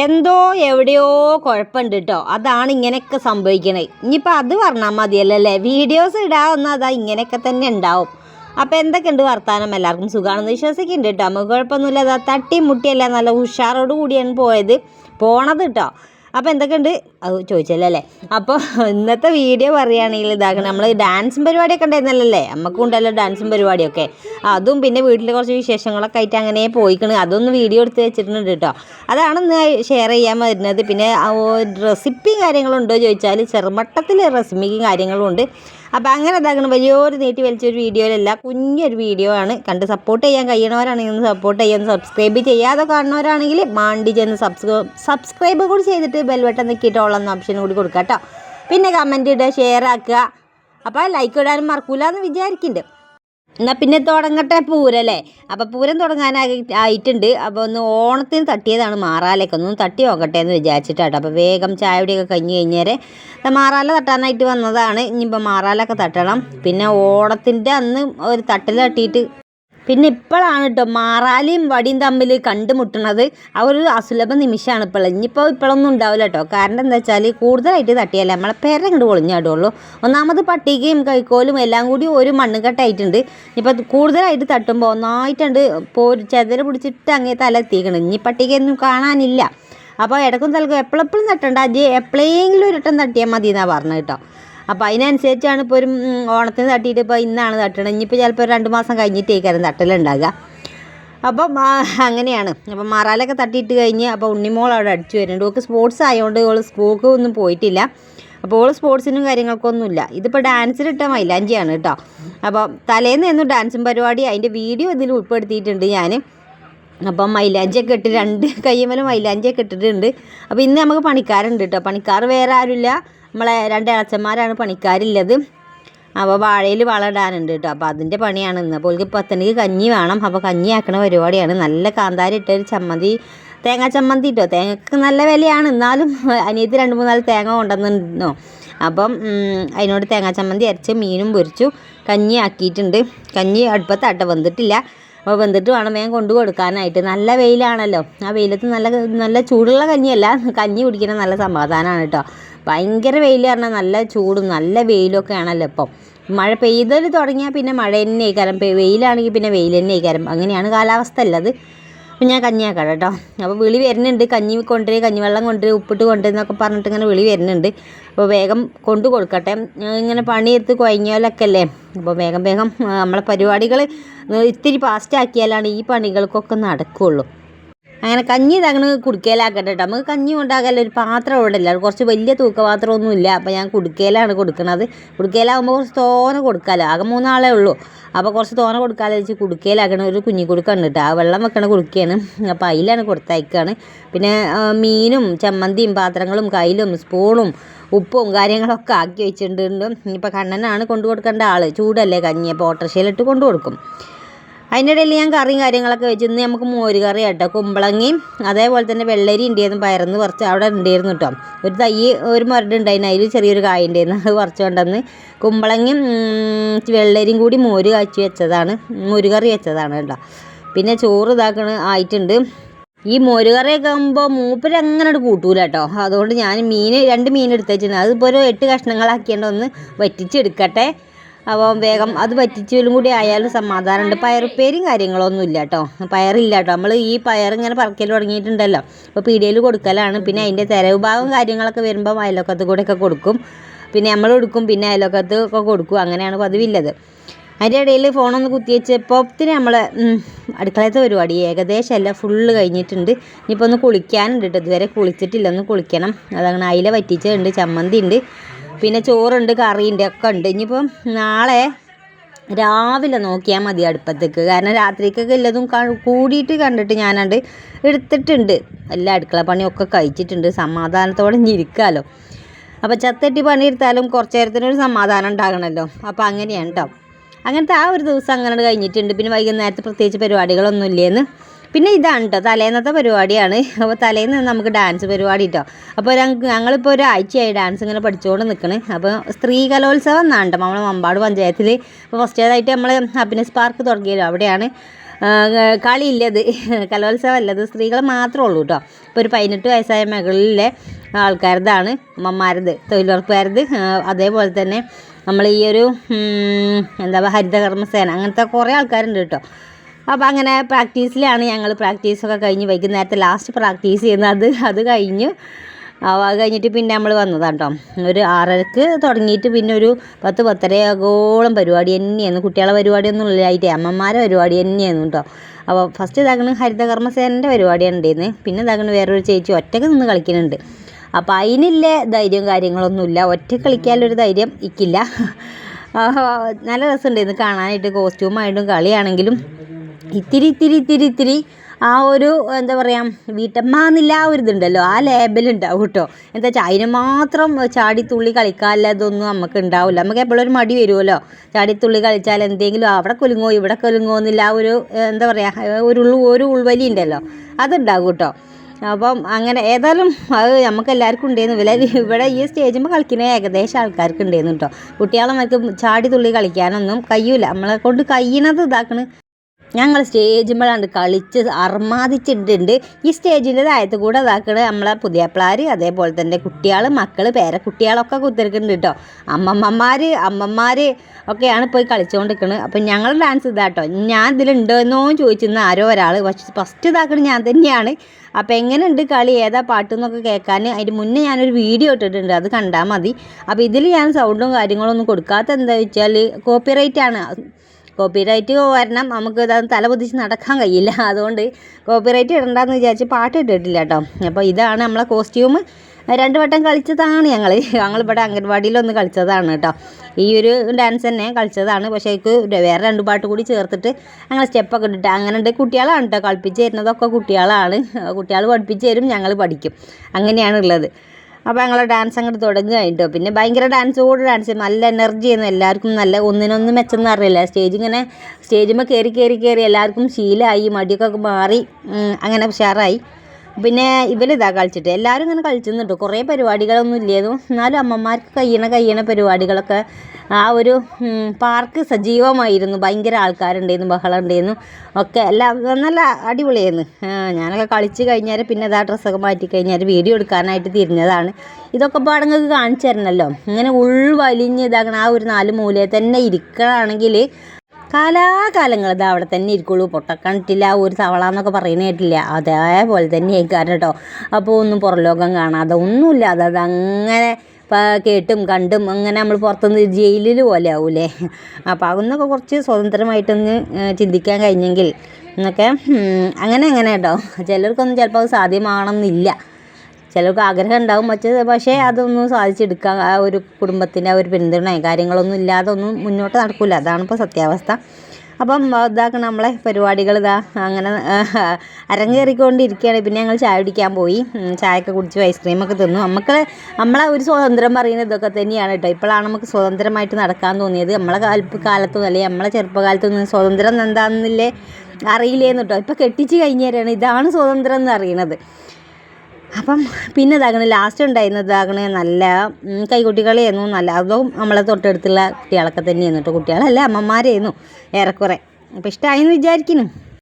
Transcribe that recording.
എന്തോ എവിടെയോ കുഴപ്പമുണ്ട് കേട്ടോ അതാണ് ഇങ്ങനെയൊക്കെ സംഭവിക്കണേ. ഇനിയിപ്പോൾ അത് പറഞ്ഞാൽ മതിയല്ലോ അല്ലേ വീഡിയോസ് ഇടാവുന്ന അതാ ഇങ്ങനെയൊക്കെ തന്നെ ഉണ്ടാവും. അപ്പോൾ എന്തൊക്കെയുണ്ട് വർത്തമാനം എല്ലാവർക്കും സുഖമാണെന്ന് വിശ്വസിക്കുന്നുണ്ട് കേട്ടോ നമുക്ക് കുഴപ്പമൊന്നുമില്ല. അതാ തട്ടിയും മുട്ടിയല്ല നല്ല ഉഷാറോട് കൂടിയാണ് പോയത്. പോണത് കേട്ടോ അപ്പോൾ എന്തൊക്കെയുണ്ട്? അത് ചോദിച്ചല്ലോ അപ്പോൾ ഇന്നത്തെ വീഡിയോ പറയുകയാണെങ്കിൽ ഇതാക്കണം നമ്മൾ ഡാൻസും പരിപാടിയൊക്കെ ഉണ്ടായിരുന്നല്ലേ നമുക്കും ഉണ്ടല്ലോ ഡാൻസും പരിപാടിയൊക്കെ. അതും പിന്നെ വീട്ടിൽ കുറച്ച് വിശേഷങ്ങളൊക്കെ ആയിട്ട് അങ്ങനെ പോയിക്കണ്. അതൊന്ന് വീഡിയോ എടുത്ത് വെച്ചിട്ടുണ്ട് കേട്ടോ. അതാണ് ഇന്ന് ഷെയർ ചെയ്യാൻ വരുന്നത്. പിന്നെ റെസിപ്പിയും കാര്യങ്ങളുണ്ടോ ചോദിച്ചാൽ ചെറുമട്ടത്തിൽ റെസിപ്പിക്കും കാര്യങ്ങളും ഉണ്ട് അപ്പോൾ അങ്ങനെ ഇതാക്കണം വലിയൊരു നീട്ടി വലിച്ചൊരു വീഡിയോയിലല്ല കുഞ്ഞൊരു വീഡിയോ ആണ്. കണ്ട് സപ്പോർട്ട് ചെയ്യാൻ കഴിയണവരാണെങ്കിൽ ഒന്ന് സപ്പോർട്ട് ചെയ്യാൻ സബ്സ്ക്രൈബ് ചെയ്യാതെ കാണുന്നവരാണെങ്കിൽ മാണ്ടി ചെന്ന് സബ്സ്ക്രൈബ് സബ്സ്ക്രൈബ് കൂടി ചെയ്തിട്ട് ബെൽബട്ടൺ എന്ന ഓപ്ഷൻ കൂടി കൊടുക്കുക കേട്ടോ. പിന്നെ കമന്റ് ഇടുക ഷെയർ ആക്കുക. അപ്പോൾ ലൈക്ക് ഇടാനും മറക്കൂല എന്ന് വിചാരിക്കുന്നുണ്ട് എന്നാൽ പിന്നെ തുടങ്ങട്ടെ പൂരല്ലേ അപ്പോൾ പൂരം തുടങ്ങാനായി ആയിട്ടുണ്ട്. അപ്പോൾ ഒന്ന് ഓണത്തിന് തട്ടിയതാണ് മാറാലൊക്കെ. ഒന്ന് തട്ടി നോക്കട്ടെ എന്ന് വിചാരിച്ചിട്ടാട്ടോ അപ്പോൾ വേഗം ചായയുടെയൊക്കെ കഴിഞ്ഞ് കഴിഞ്ഞേരെ മാറാല തട്ടാനായിട്ട് വന്നതാണ്. ഇനിയിപ്പോൾ മാറാലൊക്കെ തട്ടണം. പിന്നെ ഓണത്തിന്റെ അന്ന് ഒരു തട്ടൽ തട്ടിയിട്ട് പിന്നെ ഇപ്പോഴാണ് കേട്ടോ മാറാലിയും വടിയും തമ്മിൽ കണ്ടുമുട്ടണത്. ആ ഒരു അസുലഭ നിമിഷമാണ് ഇപ്പോൾ ഇനിയിപ്പോൾ ഇപ്പോഴൊന്നും ഉണ്ടാവില്ല കേട്ടോ കാരണം എന്താ വെച്ചാൽ കൂടുതലായിട്ട് തട്ടിയല്ലേ നമ്മളെ പേരെ അങ്ങോട്ട് പൊളിഞ്ഞാടുള്ളൂ. ഒന്നാമത് പട്ടികയും കൈക്കോലും എല്ലാം കൂടി ഒരു മണ്ണുകെട്ടായിട്ടുണ്ട്. ഇനിയിപ്പോൾ കൂടുതലായിട്ട് തട്ടുമ്പോൾ ഒന്നായിട്ടുണ്ട് പോ ചെതല പിടിച്ചിട്ട് അങ്ങേ തല എത്തിക്കണം ഇനി പട്ടികയൊന്നും കാണാനില്ല. അപ്പോൾ ഇടക്കും തലക്കും എപ്പോഴെപ്പോഴും തട്ടണ്ട. അജി എപ്പോഴെങ്കിലും ഒരു വട്ടം തട്ടിയാൽ മതി എന്നാണ് പറഞ്ഞത് കേട്ടോ അപ്പോൾ അതിനനുസരിച്ചാണ് ഇപ്പോൾ ഒരു ഓണത്തിന് തട്ടിയിട്ട് ഇപ്പോൾ ഇന്നാണ് തട്ടണം ഇനിയിപ്പോൾ ചിലപ്പോൾ രണ്ട് മാസം കഴിഞ്ഞിട്ടേക്കാരും തട്ടലുണ്ടാകുക അപ്പം അങ്ങനെയാണ്. അപ്പം മറാലൊക്കെ തട്ടിയിട്ട് കഴിഞ്ഞ് അപ്പോൾ ഉണ്ണിമോൾ അവിടെ അടിച്ചു വരുന്നുണ്ട്. ഓൾക്ക് സ്പോർട്സ് ആയതുകൊണ്ട് ഓൾ സ്പോക്ക് ഒന്നും പോയിട്ടില്ല. അപ്പോൾ ഓൾ സ്പോർട്സിനും കാര്യങ്ങൾക്കൊന്നുമില്ല ഇതിപ്പോൾ ഡാൻസിലിട്ട മൈലാഞ്ചിയാണ് കേട്ടോ അപ്പോൾ തലേന്ന് എന്നും ഡാൻസും പരിപാടി അതിന്റെ വീഡിയോ ഇതിൽ ഉൾപ്പെടുത്തിയിട്ടുണ്ട് ഞാൻ അപ്പം മൈലാഞ്ചിയൊക്കെ ഇട്ട് രണ്ട് കയ്യുമ്മലും മൈലാഞ്ചിയൊക്കെ ഇട്ടിട്ടുണ്ട്. അപ്പോൾ ഇന്ന് നമുക്ക് പണിക്കാരുണ്ട് കേട്ടോ പണിക്കാർ വേറെ ആരുമില്ല. നമ്മളെ രണ്ട് ഇളച്ചന്മാരാണ് പണിക്കാരുള്ളത് അപ്പോൾ വാഴയിൽ വളമിടാനുണ്ട് കേട്ടോ അപ്പോൾ അതിന്റെ പണിയാണ് ഇന്ന്. അപ്പോൾ എനിക്ക് പത്തണിക്ക് കഞ്ഞി വേണം. അപ്പോൾ കഞ്ഞി ആക്കണ പരിപാടിയാണ്. നല്ല കാന്താരി ഇട്ടൊരു ചമ്മന്തി തേങ്ങ ചമ്മന്തി ഇട്ടോ തേങ്ങക്ക് നല്ല വിലയാണ്. എന്നാലും അനിയത്തി രണ്ട് മൂന്നാൽ തേങ്ങ കൊണ്ടുവന്നിട്ടുണ്ടോ അപ്പം അതിനോട് തേങ്ങാ ചമ്മന്തി അരച്ച് മീനും പൊരിച്ചു കഞ്ഞി ആക്കിയിട്ടുണ്ട്. കഞ്ഞി അടുപ്പത്താട്ട. വന്നിട്ടില്ല അപ്പോൾ വെന്തിട്ട് വേണം വേഗം കൊണ്ടു കൊടുക്കാനായിട്ട്. നല്ല വെയിലാണല്ലോ. ആ വെയിലത്ത് നല്ല നല്ല ചൂടുള്ള കഞ്ഞിയല്ല. കഞ്ഞി കുടിക്കുന്ന നല്ല സമാധാനമാണ് കേട്ടോ ഭയങ്കര വെയിൽ പറഞ്ഞാൽ നല്ല ചൂടും നല്ല വെയിലൊക്കെ ആണല്ലോ ഇപ്പം. മഴ പെയ്തൽ തുടങ്ങിയാൽ പിന്നെ മഴ തന്നെ ആയിക്കാരം വെയിലാണെങ്കിൽ പിന്നെ വെയിൽ തന്നെ ആയിക്കാരം അങ്ങനെയാണ് കാലാവസ്ഥ ഉള്ളത്. അപ്പം ഞാൻ കഞ്ഞിയാക്കാം കേട്ടോ. അപ്പോൾ വിളി വരുന്നുണ്ട്. കഞ്ഞി കൊണ്ടുവരും കഞ്ഞിവെള്ളം കൊണ്ടുവരും ഉപ്പിട്ട് കൊണ്ടുവരുന്നൊക്കെ പറഞ്ഞിട്ട് ഇങ്ങനെ വിളി വരുന്നുണ്ട്. അപ്പോൾ വേഗം കൊണ്ടു കൊടുക്കട്ടെ. ഇങ്ങനെ പണിയെടുത്ത് കുഴങ്ങിയാലൊക്കെ അല്ലേ അപ്പോൾ വേഗം വേഗം നമ്മളെ പരിപാടികൾ ഇത്തിരി ഫാസ്റ്റ് ആക്കിയാലാണ് ഈ പണികൾക്കൊക്കെ നടക്കുകയുള്ളൂ അങ്ങനെ കഞ്ഞി തകണ് കുടുക്കയിലാക്കട്ടെ കേട്ടോ നമുക്ക് കഞ്ഞി ഉണ്ടാകാൻ ഒരു പാത്രം ഇവിടെ ഇല്ല. കുറച്ച് വലിയ തൂക്കപാത്രമൊന്നും ഇല്ല. അപ്പോൾ ഞാൻ കുടുക്കയിലാണ് കൊടുക്കുന്നത് കുടുക്കയിലാകുമ്പോൾ കുറച്ച് തോന കൊടുക്കാമല്ലോ ആകെ മൂന്നാളേ ഉള്ളൂ. അപ്പോൾ കുറച്ച് തോന കൊടുക്കാതെ വെച്ച് കുടുക്കയിലാക്കണ ഒരു കുഞ്ഞി കുടുക്കുണ്ട് കേട്ടോ ആ വെള്ളം വെക്കണ കുടുക്കയാണ്. അപ്പോൾ അതിലാണ് കൊടുത്തയക്കുകയാണ് പിന്നെ മീനും ചമ്മന്തിയും പാത്രങ്ങളും കയ്യിലും സ്പൂണും ഉപ്പും കാര്യങ്ങളൊക്കെ ആക്കി വെച്ചിട്ടുണ്ട്. ഇനിയിപ്പോൾ കണ്ണനാണ് കൊണ്ടു കൊടുക്കേണ്ട ആൾ ചൂടല്ലേ കഞ്ഞി. അപ്പോൾ ഓട്ടർഷയിലിട്ട് കൊണ്ടു കൊടുക്കും. അതിന്റെ ഇടയിൽ ഞാൻ കറിയും കാര്യങ്ങളൊക്കെ വെച്ച് ഇന്ന് നമുക്ക് മോര് കറി കേട്ടോ കുമ്പളങ്ങയും അതേപോലെ തന്നെ വെള്ളരി ഉണ്ടായിരുന്നു പയർന്ന് കുറച്ച് അവിടെ ഉണ്ടായിരുന്നു കേട്ടോ ഒരു തൈ ഒരു മരട് ഉണ്ടായിരുന്നു അതിൽ ചെറിയൊരു കായ ഉണ്ടായിരുന്നു അത് കുറച്ച് കൊണ്ടുവന്ന് കുമ്പളങ്ങയും വെള്ളരിയും കൂടി മോര് കാച്ചി വെച്ചതാണ് മോര് കറി വെച്ചതാണ് കേട്ടോ പിന്നെ ചോറ് ഇതാക്കണ ആയിട്ടുണ്ട്. ഈ മോര് കറിയൊക്കെ ആകുമ്പോൾ മൂപ്പര് അങ്ങനെ കൂട്ടൂല കേട്ടോ അതുകൊണ്ട് ഞാൻ മീൻ രണ്ട് മീൻ എടുത്ത് വെച്ചിട്ടുണ്ട് അതിപ്പോൾ ഒരു എട്ട് കഷ്ണങ്ങളാക്കിയാണ്ട് ഒന്ന് വറ്റിച്ചെടുക്കട്ടെ അപ്പോൾ വേഗം അത് വറ്റിച്ചാലും കൂടി ആയാലും സമാധാനമുണ്ട്. പയറുപ്പേരും കാര്യങ്ങളൊന്നും ഇല്ല കേട്ടോ പയറില്ല കേട്ടോ നമ്മൾ ഈ പയർ ഇങ്ങനെ പറക്കൽ തുടങ്ങിയിട്ടുണ്ടല്ലോ. അപ്പോൾ പീടിയയിൽ കൊടുക്കലാണ്. പിന്നെ അതിന്റെ തെരവ് ഭാഗം കാര്യങ്ങളൊക്കെ വരുമ്പോൾ അയലൊക്കത്ത് കൂടെയൊക്കെ കൊടുക്കും. പിന്നെ നമ്മൾ കൊടുക്കും. പിന്നെ അയലൊക്കത്ത് ഒക്കെ കൊടുക്കും. അങ്ങനെയാണ് പതിവില്ലത്. അതിന്റെ ഇടയിൽ ഫോണൊന്ന് കുത്തിവെച്ചപ്പോഴത്തിന് നമ്മൾ അടുക്കളത്തെ പരിപാടി ഏകദേശം എല്ലാം ഫുള്ള് കഴിഞ്ഞിട്ടുണ്ട്. ഇനിയിപ്പോൾ ഒന്ന് കുളിക്കാനുണ്ട് കേട്ടോ ഇതുവരെ കുളിച്ചിട്ടില്ല. ഒന്ന് കുളിക്കണം. അതങ്ങനെ അയില വറ്റിച്ചുണ്ട് ചമ്മന്തി ഉണ്ട്. പിന്നെ ചോറുണ്ട് കറിയുണ്ട് ഒക്കെ ഉണ്ട്. ഇനിയിപ്പം നാളെ രാവിലെ നോക്കിയാൽ മതി അടുപ്പത്തേക്ക്. കാരണം രാത്രിക്കൊക്കെ എല്ലാതും കൂടിയിട്ട് കണ്ടിട്ട് ഞാനണ്ട് എടുത്തിട്ടുണ്ട്. എല്ലാ അടുക്കള പണിയൊക്കെ കഴിച്ചിട്ടുണ്ട്. സമാധാനത്തോടെ ഇരിക്കാമല്ലോ അപ്പോൾ ചത്തട്ടി പണിയെടുത്താലും കുറച്ച് നേരത്തിനൊരു സമാധാനം ഉണ്ടാകണമല്ലോ അപ്പോൾ അങ്ങനെയാണ് കേട്ടോ അങ്ങനത്തെ ആ ഒരു ദിവസം അങ്ങനെ കഴിഞ്ഞിട്ടുണ്ട്. പിന്നെ വൈകുന്നേരത്ത് പ്രത്യേകിച്ച് പരിപാടികളൊന്നും ഇല്ലേന്ന് പിന്നെ ഇതാണ് കേട്ടോ തലേന്നത്തെ പരിപാടിയാണ്. അപ്പോൾ തലേന്ന് നമുക്ക് ഡാൻസ് പരിപാടി കേട്ടോ അപ്പോൾ ഞങ്ങ- ഞങ്ങളിപ്പോൾ ഒരാഴ്ചയായി ഡാൻസ് ഇങ്ങനെ പഠിച്ചുകൊണ്ട് നിൽക്കണ് അപ്പോൾ സ്ത്രീ കലോത്സവം എന്നാണ് നമ്മളെ മമ്പാട് പഞ്ചായത്തിൽ ഇപ്പോൾ ഫസ്റ്റേതായിട്ട് നമ്മൾ ഹാപ്പിനെസ് പാർക്ക് തുടങ്ങിയല്ലോ അവിടെയാണ്. കളിയില്ലത് കലോത്സവം അല്ലത് സ്ത്രീകൾ മാത്രമേ ഉള്ളൂ കേട്ടോ ഇപ്പോൾ ഒരു പതിനെട്ട് വയസ്സായ മകളിലെ ആൾക്കാരതാണ് അമ്മമാരത് തൊഴിലുറപ്പുകാരത്. അതേപോലെ തന്നെ നമ്മൾ ഈ ഒരു എന്താ ഹരിതകർമ്മസേന അങ്ങനത്തെ കുറേ ആൾക്കാരുണ്ട് കേട്ടോ അപ്പോൾ അങ്ങനെ പ്രാക്ടീസിലാണ് ഞങ്ങൾ പ്രാക്ടീസൊക്കെ കഴിഞ്ഞ് വൈകുന്നേരത്തെ ലാസ്റ്റ് പ്രാക്ടീസ് ചെയ്യുന്നത്. അത് കഴിഞ്ഞു. കഴിഞ്ഞ് അത് കഴിഞ്ഞിട്ട് പിന്നെ നമ്മൾ വന്നതാണ് കേട്ടോ ഒരു ആറരക്ക് തുടങ്ങിയിട്ട് പിന്നെ ഒരു പത്ത് പത്തരയാകോളം പരിപാടി തന്നെയായിരുന്നു. കുട്ടികളെ പരിപാടിയൊന്നും ഇല്ലായിട്ടേ അമ്മമാരെ പരിപാടി തന്നെയായിരുന്നു കേട്ടോ അപ്പോൾ ഫസ്റ്റ് ഇതാക്കണ ഹരിതകർമ്മസേനന്റെ പരിപാടിയാണ് ഉണ്ടായിരുന്നത് പിന്നെ ഇതാക്കണ വേറൊരു ചേച്ചി ഒറ്റയ്ക്ക് നിന്ന് കളിക്കുന്നുണ്ട്. അപ്പോൾ അതിനില്ല ധൈര്യവും കാര്യങ്ങളൊന്നുമില്ല ഒറ്റ കളിക്കാനുള്ളൊരു ധൈര്യം ഇക്കില്ല. നല്ല രസമുണ്ടായിരുന്നു. കാണാനായിട്ട് കോസ്റ്റ്യൂമായിട്ടും കളിയാണെങ്കിലും ഇത്തിരി ഇത്തിരി ഇത്തിരി ഇത്തിരി ആ ഒരു എന്താ പറയുക വീട്ടമ്മ എന്നില്ല ആ ഒരു ഇതുണ്ടല്ലോ ആ ലേബൽ ഉണ്ടാവും കേട്ടോ എന്താ വെച്ചാൽ അതിന് മാത്രം ചാടിത്തുള്ളി തുള്ളി കളിക്കാനില്ലതൊന്നും നമുക്ക് ഉണ്ടാവില്ല നമുക്ക് എപ്പോഴും ഒരു മടി വരുമല്ലോ ചാടിത്തുള്ളി കളിച്ചാൽ എന്തെങ്കിലും അവിടെ കൊലുങ്ങോ ഇവിടെ കൊലുങ്ങോ എന്നില്ല ആ ഒരു എന്താ പറയുക ഒരു ഒരു ഉൾവലി ഉണ്ടല്ലോ. അതുണ്ടാവും കേട്ടോ അപ്പം അങ്ങനെ ഏതായാലും അത് നമുക്ക് എല്ലാവർക്കും ഉണ്ടായിരുന്നു വില ഇവിടെ ഈ സ്റ്റേജിൽ കളിക്കുന്ന ഏകദേശം ആൾക്കാർക്ക് ഉണ്ടായിരുന്നു കേട്ടോ കുട്ടികളെ നമുക്ക് ചാടി തുള്ളി കളിക്കാനൊന്നും കഴിയൂല. നമ്മളെ കൊണ്ട് കഴിയണത് ഇതാക്കണ്. ഞങ്ങൾ സ്റ്റേജുമ്പോഴാണ്ട് കളിച്ച് അർമാദിച്ചിട്ടുണ്ട് ഈ സ്റ്റേജിന്റെ താഴത്ത് കൂടെ ഇതാക്കണ നമ്മളെ പുതിയപ്പിളാർ അതേപോലെ തന്നെ കുട്ടികൾ മക്കൾ പേരക്കുട്ടികളൊക്കെ കുത്തിരിക്കുന്നുണ്ട് കേട്ടോ അമ്മമ്മമാർ അമ്മമാർ ഒക്കെയാണ് പോയി കളിച്ചുകൊണ്ടിരിക്കുന്നത് അപ്പം ഞങ്ങൾ ഡാൻസ് ഇതാട്ടോ. ഞാൻ ഇതിലുണ്ടോ എന്നോ ചോദിച്ചിരുന്ന. ആരോ ഒരാൾ പക്ഷെ ഫസ്റ്റ് ഇതാക്കണത് ഞാൻ തന്നെയാണ്. അപ്പോൾ എങ്ങനെയുണ്ട് കളി? ഏതാ പാട്ട് എന്നൊക്കെ കേൾക്കാൻ അതിന് മുന്നേ ഞാനൊരു വീഡിയോ ഇട്ടിട്ടുണ്ട്. അത് കണ്ടാൽ മതി. അപ്പോൾ ഇതിൽ ഞാൻ സൗണ്ടും കാര്യങ്ങളൊന്നും കൊടുക്കാത്ത എന്താ വെച്ചാൽ കോപ്പിറൈറ്റ് ആണ്. കോപ്പിറൈറ്റ് വരണം. നമുക്ക് ഇതൊന്നും തല പൊതിച്ച് നടക്കാൻ കഴിയില്ല. അതുകൊണ്ട് കോപ്പിറൈറ്റ് ഇടണ്ടെന്ന് വിചാരിച്ച് പാട്ട് ഇട്ടിട്ടില്ല കേട്ടോ. അപ്പോൾ ഇതാണ് നമ്മളെ കോസ്റ്റ്യൂം. രണ്ട് വട്ടം കളിച്ചതാണ് ഞങ്ങൾ ഞങ്ങളിവിടെ അംഗൻവാടിയിലൊന്ന് കളിച്ചതാണ് കേട്ടോ. ഈ ഒരു ഡാൻസ് തന്നെ കളിച്ചതാണ്. പക്ഷേ എനിക്ക് വേറെ രണ്ട് പാട്ട് കൂടി ചേർത്തിട്ട് ഞങ്ങൾ സ്റ്റെപ്പൊക്കെ ഇട്ടിട്ട് അങ്ങനെ കുട്ടികളാണ് കേട്ടോ. കളിപ്പിച്ച് തരുന്നതൊക്കെ കുട്ടികളാണ്. കുട്ടികൾ പഠിപ്പിച്ച് തരും ഞങ്ങൾ പഠിക്കും. അങ്ങനെയാണുള്ളത്. അപ്പോൾ ഞങ്ങൾ ഡാൻസ് അങ്ങോട്ട് തുടങ്ങുക കേട്ടോ. പിന്നെ ഭയങ്കര ഡാൻസ് കൂടെ ഡാൻസ് ചെയ്യും നല്ല എനർജി ആയിരുന്നു. എല്ലാവർക്കും നല്ല ഒന്നിനൊന്നും മെച്ചെന്ന് അറിയില്ല. സ്റ്റേജ് ഇങ്ങനെ സ്റ്റേജിൽ കയറി കയറി കയറി എല്ലാവർക്കും ശീലമായി മടിയൊക്കെ മാറി അങ്ങനെ ഉഷാറായി. പിന്നെ ഇവരിതാ കളിച്ചിട്ട്. എല്ലാവരും ഇങ്ങനെ കളിച്ചിരുന്നുണ്ട്. കുറേ പരിപാടികളൊന്നും ഇല്ലായിരുന്നു എന്നാലും അമ്മമാർക്ക് കഴിയണ കഴിയണ പരിപാടികളൊക്കെ ആ ഒരു പാർക്ക് സജീവമായിരുന്നു. ഭയങ്കര ആൾക്കാരുണ്ടായിരുന്നു ബഹളം ഉണ്ടായിരുന്നു ഒക്കെ എല്ലാം നല്ല അടിപൊളിയായിരുന്നു. ഞാനൊക്കെ കളിച്ച് കഴിഞ്ഞാൽ പിന്നെ അതാ ഡ്രസ്സൊക്കെ മാറ്റി കഴിഞ്ഞാൽ വീഡിയോ എടുക്കാനായിട്ട് തിരിഞ്ഞതാണ്. ഇതൊക്കെ പാടങ്ങൾക്ക് കാണിച്ചു തരണമല്ലോ ഇങ്ങനെ ഉൾവലിഞ്ഞ് ഇതാകണം ആ ഒരു നാല് മൂലയിൽ തന്നെ ഇരിക്കുകയാണെങ്കിൽ കാലാകാലങ്ങൾ ഇത് അവിടെ തന്നെ ഇരിക്കുള്ളൂ. പൊട്ടക്കണ്ടിട്ടില്ല ഒരു തവള എന്നൊക്കെ പറയുന്ന കേട്ടില്ല. അതേപോലെ തന്നെ ആയിക്കാരം കേട്ടോ. അപ്പോൾ ഒന്നും പുറലോകം കാണാതെ ഒന്നുമില്ല. അത് അതങ്ങനെ കേട്ടും കണ്ടും അങ്ങനെ നമ്മൾ പുറത്തുനിന്ന് ജയിലിൽ പോലെ ആവൂലേ. അപ്പോൾ അതൊന്നൊക്കെ കുറച്ച് സ്വതന്ത്രമായിട്ടൊന്ന് ചിന്തിക്കാൻ കഴിഞ്ഞെങ്കിൽ എന്നൊക്കെ അങ്ങനെ അങ്ങനെ കേട്ടോ. ചിലർക്കൊന്നും ചിലപ്പോൾ അത് സാധ്യമാകണമെന്നില്ല ചിലർക്ക് ആഗ്രഹം ഉണ്ടാവും. പക്ഷേ പക്ഷേ അതൊന്നും സാധിച്ചെടുക്കാൻ ആ ഒരു കുടുംബത്തിന്റെ ആ ഒരു പിന്തുണയും കാര്യങ്ങളൊന്നും ഇല്ലാതെ ഒന്നും മുന്നോട്ട് നടക്കില്ല അതാണ് ഇപ്പോൾ സത്യാവസ്ഥ. അപ്പം ഇതാക്കണം നമ്മളെ പരിപാടികൾ ഇതാ അങ്ങനെ അരങ്ങേറിക്കൊണ്ടിരിക്കുകയാണ്. പിന്നെ ഞങ്ങൾ ചായ കുടിക്കാൻ പോയി. ചായയൊക്കെ കുടിച്ചു ഐസ്ക്രീമൊക്കെ തിന്നു. നമുക്ക് നമ്മളെ ഒരു സ്വാതന്ത്ര്യം പറയുന്നത് ഇതൊക്കെ തന്നെയാണ് കേട്ടോ. ഇപ്പോഴാണ് നമുക്ക് സ്വതന്ത്രമായിട്ട് നടക്കാൻ തോന്നിയത്. നമ്മളെ കാല കാലത്തൊന്നും അല്ലെങ്കിൽ നമ്മളെ ചെറുപ്പകാലത്തൊന്നും സ്വതന്ത്രം എന്താണെന്നില്ലേ അറിയില്ലേന്ന് കേട്ടോ. ഇപ്പം കെട്ടിച്ച് കഴിഞ്ഞേരാണ്. ഇതാണ് സ്വതന്ത്രം എന്ന് അറിയണത്. അപ്പം പിന്നെ ഇതാകണ ലാസ്റ്റ് ഉണ്ടായിരുന്നത് ഇതാകണ നല്ല കൈകുട്ടികളെയായിരുന്നു നല്ല അതും നമ്മളെ തൊട്ടടുത്തുള്ള കുട്ടികളൊക്കെ തന്നെയായിരുന്നു കേട്ടോ കുട്ടികളല്ല അമ്മമാരായിരുന്നു ഏറെക്കുറെ. അപ്പം ഇഷ്ടമായെന്ന് വിചാരിക്കുന്നു.